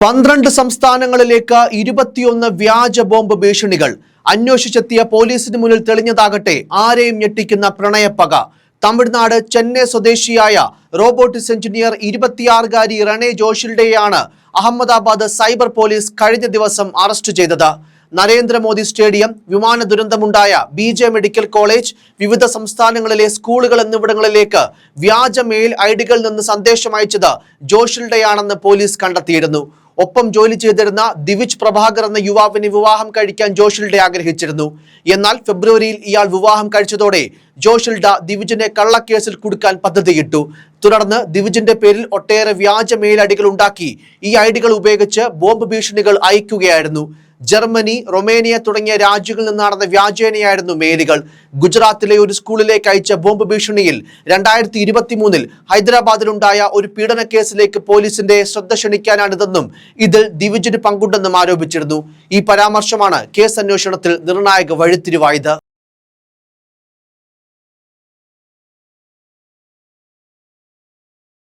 പന്ത്രണ്ട് സംസ്ഥാനങ്ങളിലേക്ക് ഇരുപത്തിയൊന്ന് വ്യാജ ബോംബ് ഭീഷണികൾ. അന്വേഷിച്ചെത്തിയ പോലീസിന് മുന്നിൽ തെളിഞ്ഞതാകട്ടെ ആരെയും ഞെട്ടിക്കുന്ന പ്രണയപ്പക. തമിഴ്നാട് ചെന്നൈ സ്വദേശിയായ റോബോട്ടിക്സ് എഞ്ചിനീയർ ഇരുപത്തിയാറുകാരി റണേ ജോഷിയുടെയാണ് അഹമ്മദാബാദ് സൈബർ പോലീസ് കഴിഞ്ഞ ദിവസം അറസ്റ്റ് ചെയ്തത്. നരേന്ദ്രമോദി സ്റ്റേഡിയം വിമാന ദുരന്തമുണ്ടായ ബി ജെ മെഡിക്കൽ കോളേജ് വിവിധ സംസ്ഥാനങ്ങളിലെ സ്കൂളുകൾ എന്നിവിടങ്ങളിലേക്ക് വ്യാജ മെയിൽ ഐഡികളിൽ നിന്ന് സന്ദേശം അയച്ചത് ജോഷിൽഡയാണെന്ന് പോലീസ് കണ്ടെത്തിയിരുന്നു. ഒപ്പം ജോലി ചെയ്തിരുന്ന ദിവിജ് പ്രഭാകർ എന്ന യുവാവിനെ വിവാഹം കഴിക്കാൻ ജോഷിൽഡെ ആഗ്രഹിച്ചിരുന്നു. എന്നാൽ ഫെബ്രുവരിയിൽ ഇയാൾ വിവാഹം കഴിച്ചതോടെ ജോഷിൽഡ ദിവിജിനെ കള്ളക്കേസിൽ കുടുക്കാൻ പദ്ധതിയിട്ടു. തുടർന്ന് ദിവിജിന്റെ പേരിൽ ഒട്ടേറെ വ്യാജ മെയിൽ ഐഡികൾ ഉണ്ടാക്കി. ഈ ഐഡികൾ ഉപയോഗിച്ച് ബോംബ് ഭീഷണികൾ അയക്കുകയായിരുന്നു. ജർമ്മനി റൊമേനിയ തുടങ്ങിയ രാജ്യങ്ങളിൽ നിന്ന് നടന്ന വ്യാജേനയായിരുന്നു മേലുകൾ ഗുജറാത്തിലെ ഒരു സ്കൂളിലേക്ക് അയച്ച ബോംബ് ഭീഷണിയിൽ രണ്ടായിരത്തി ഇരുപത്തി മൂന്നിൽ ഹൈദരാബാദിലുണ്ടായ ഒരു പീഡന കേസിലേക്ക് പോലീസിന്റെ ശ്രദ്ധ ക്ഷണിക്കാനാണിതെന്നും ഇതിൽ ദിവിജിന് പങ്കുണ്ടെന്നും ആരോപിച്ചിരുന്നു. ഈ പരാമർശമാണ് കേസ് അന്വേഷണത്തിൽ നിർണായക വഴിത്തിരിവായത്.